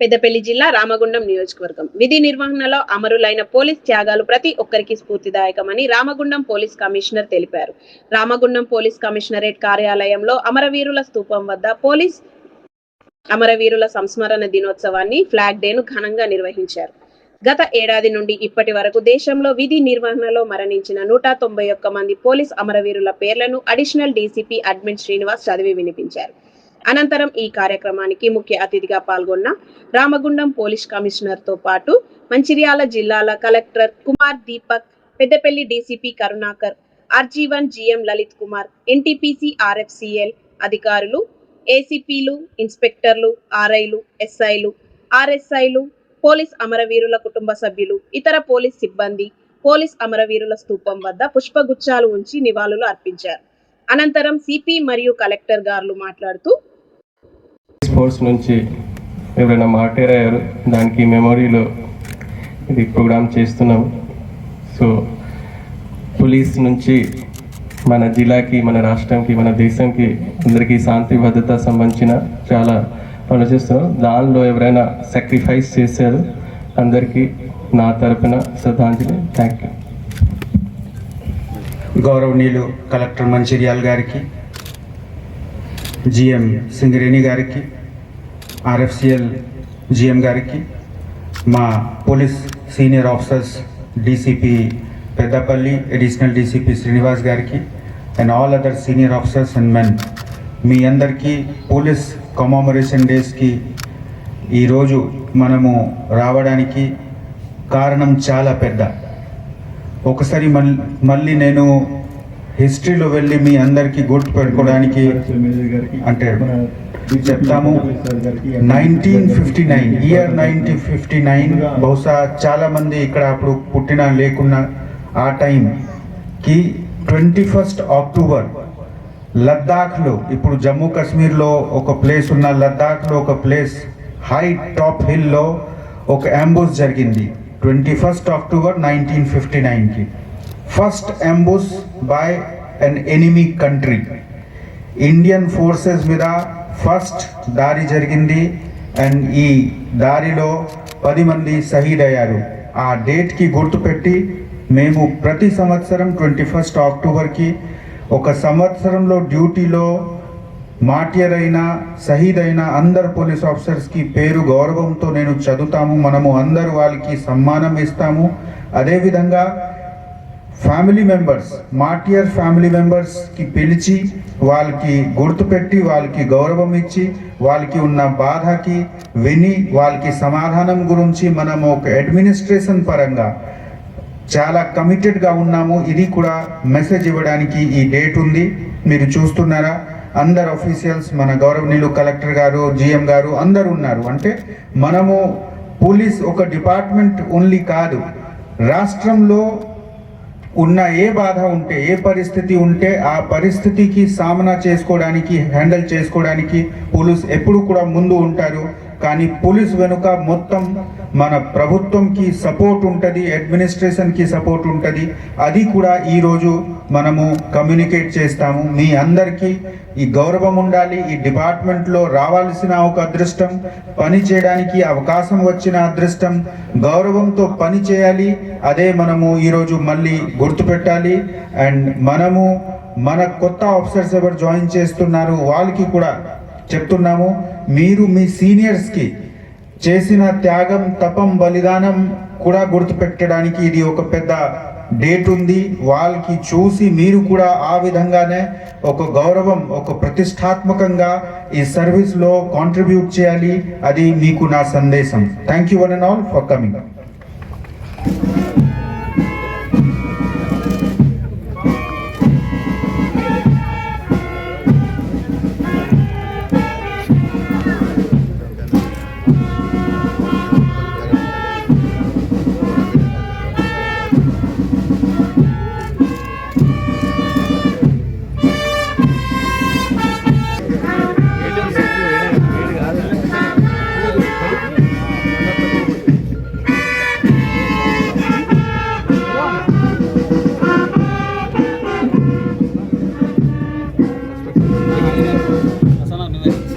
పెద్దపల్లి జిల్లా రామగుండం నియోజకవర్గం. విధి నిర్వహణలో అమరులైన పోలీస్ త్యాగాలు ప్రతి ఒక్కరికి స్ఫూర్తిదాయకమని రామగుండం పోలీస్ కమిషనర్ తెలిపారు. రామగుండం పోలీస్ కమిషనరేట్ కార్యాలయంలో అమరవీరుల స్థూపం వద్ద పోలీస్ అమరవీరుల సంస్మరణ దినోత్సవాన్ని ఫ్లాగ్ డేను ఘనంగా నిర్వహించారు. గత ఏడాది నుండి ఇప్పటి వరకు దేశంలో విధి నిర్వహణలో మరణించిన నూట తొంభై ఒక్క మంది పోలీస్ అమరవీరుల పేర్లను అడిషనల్ డీసీపీ అడ్మిన్ శ్రీనివాస్ చదివి వినిపించారు. అనంతరం ఈ కార్యక్రమానికి ముఖ్య అతిథిగా పాల్గొన్న రామగుండం పోలీస్ కమిషనర్తో పాటు మంచిర్యాల జిల్లాల collector Kumar Deepak Peddapalli DCP Karunakar RG one GM Lalit Kumar NTPC RFCL అధికారులు ఏసీపీలు ఇన్స్పెక్టర్లు ఆర్ఐలు ఎస్ఐలు ఆర్ఎస్ఐలు పోలీస్ అమరవీరుల కుటుంబ సభ్యులు ఇతర పోలీస్ సిబ్బంది పోలీస్ అమరవీరుల స్థూపం వద్ద పుష్పగుచ్చాలు ఉంచి నివాళులు అర్పించారు. అనంతరం సిపి మరియు కలెక్టర్ గారు మాట్లాడుతూ ఫోర్స్ నుంచి ఎవరైనా మాట్లాడారు దానికి మెమొరీలో ఇది ప్రోగ్రామ్ చేస్తున్నాం. సో పోలీస్ నుంచి మన జిల్లాకి మన రాష్ట్రంకి మన దేశంకి అందరికీ శాంతి భద్రత సంబంధించిన చాలా పనులు చేస్తున్నాం. దానిలో ఎవరైనా సాక్రిఫైస్ చేశారు అందరికీ నా తరపున శ్రద్ధాంజలి. థ్యాంక్ యూ గౌరవనీయులు కలెక్టర్ మంచిర్యాల్ గారికి జిఎం సింగరేణి గారికి ఆర్ఎఫ్సిఎల్ జిఎం గారికి మా police senior officers DCP Peddapalli additional DCP Srinivas గారికి and all other senior officers and men మీ అందరికీ పోలీస్ కమామరేషన్ డేస్కి ఈరోజు మనము రావడానికి కారణం చాలా పెద్ద. ఒకసారి మళ్ళీ మళ్ళీ నేను హిస్టరీలో వెళ్ళి మీ అందరికీ గుర్తు పెట్టుకోవడానికి అంటే చెప్తాము nineteen fifty nine year nineteen fifty nine బహుశా చాలా మంది ఇక్కడ అప్పుడు పుట్టిన లేకున్నా ఆ టైంకి ట్వంటీ ఫస్ట్ అక్టోబర్ లద్దాఖ్లో ఇప్పుడు జమ్మూ కాశ్మీర్లో ఒక ప్లేస్ ఉన్న లద్దాఖ్లో ఒక ప్లేస్ హై టాప్ హిల్లో ఒక అంబుస్ జరిగింది twenty first October nineteen fifty నైన్కి first ambush by an enemy country Indian forces మీద ఫస్ట్ దారి జరిగింది అండ్ ఈ దారిలో పది మంది షహీద్ అయ్యారు. ఆ డేట్కి గుర్తుపెట్టి మేము ప్రతి సంవత్సరం ట్వంటీ ఫస్ట్ అక్టోబర్కి ఒక సంవత్సరంలో డ్యూటీలో మాట్యర్ అయిన షహీద్ అయిన అందరు పోలీస్ ఆఫీసర్స్కి పేరు గౌరవంతో నేను చదువుతాము. మనము అందరు వాళ్ళకి సమ్మానం ఇస్తాము. అదేవిధంగా ఫ్యామిలీ మెంబర్స్ మాటియర్ ఫ్యామిలీ మెంబర్స్కి పిలిచి వాళ్ళకి గుర్తుపెట్టి వాళ్ళకి గౌరవం ఇచ్చి వాళ్ళకి ఉన్న బాధకి విని వాళ్ళకి సమాధానం గురించి మనం ఒక అడ్మినిస్ట్రేషన్ పరంగా చాలా కమిటెడ్గా ఉన్నాము. ఇది కూడా మెసేజ్ ఇవ్వడానికి ఈ డేట్ ఉంది. మీరు చూస్తున్నారా? అందరు అఫీషియల్స్ మన గౌరవనీయులు కలెక్టర్ గారు జిఎం గారు అందరు ఉన్నారు. అంటే మనము పోలీస్ ఒక డిపార్ట్మెంట్ ఓన్లీ కాదు. రాష్ట్రంలో ఉన్న ఏ బాధ ఉంటే ఏ పరిస్థితి ఉంటే ఆ పరిస్థితికి సామనా చేసుకోవడానికి హ్యాండిల్ చేసుకోవడానికి పోలీస్ ఎప్పుడు కూడా ముందు ఉంటారు. కానీ పోలీస్ వెనుక మొత్తం మన ప్రభుత్వంకి సపోర్ట్ ఉంటుంది అడ్మినిస్ట్రేషన్కి సపోర్ట్ ఉంటుంది. అది కూడా ఈరోజు మనము కమ్యూనికేట్ చేస్తాము. మీ అందరికీ ఈ గౌరవం ఉండాలి ఈ డిపార్ట్మెంట్లో రావాల్సిన ఒక అదృష్టం పని చేయడానికి అవకాశం వచ్చిన అదృష్టం గౌరవంతో పని చేయాలి. అదే మనము ఈరోజు మళ్ళీ గుర్తుపెట్టాలి. అండ్ మనము మన కొత్త ఆఫీసర్స్ ఎవరు జాయిన్ చేస్తున్నారు వాళ్ళకి కూడా చెప్తున్నాము. మీరు మీ సీనియర్స్కి చేసిన త్యాగం తపం బలిదానం కూడా గుర్తుపెట్టడానికి ఇది ఒక పెద్ద డేట్ ఉంది. వాళ్ళకి చూసి మీరు కూడా ఆ విధంగానే ఒక గౌరవం ఒక ప్రతిష్టాత్మకంగా ఈ సర్వీస్లో కాంట్రిబ్యూట్ చేయాలి. అది మీకు నా సందేశం. Thank you one and all for coming 浅野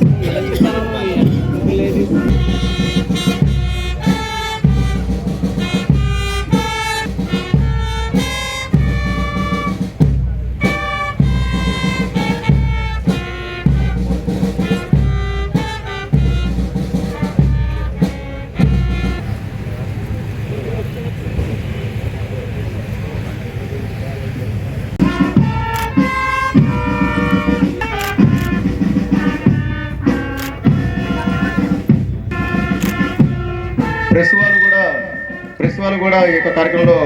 వాళ్ళు కూడా ఈ యొక్క కార్యక్రమంలో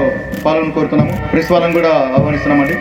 పాల్గొని కోరుతున్నాము. ప్రెస్ వాళ్ళని కూడా ఆహ్వానిస్తున్నామండి.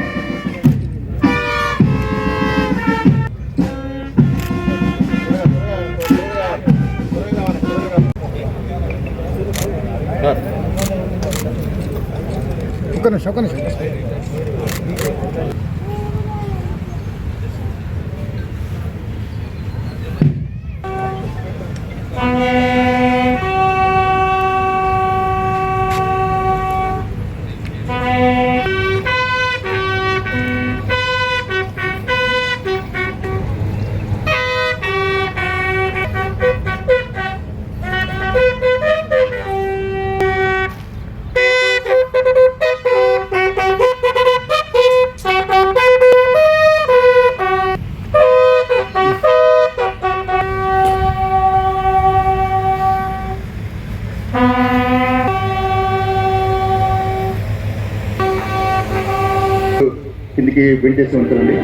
కిందికి బిల్డ్ చేసి ఉంటుందండి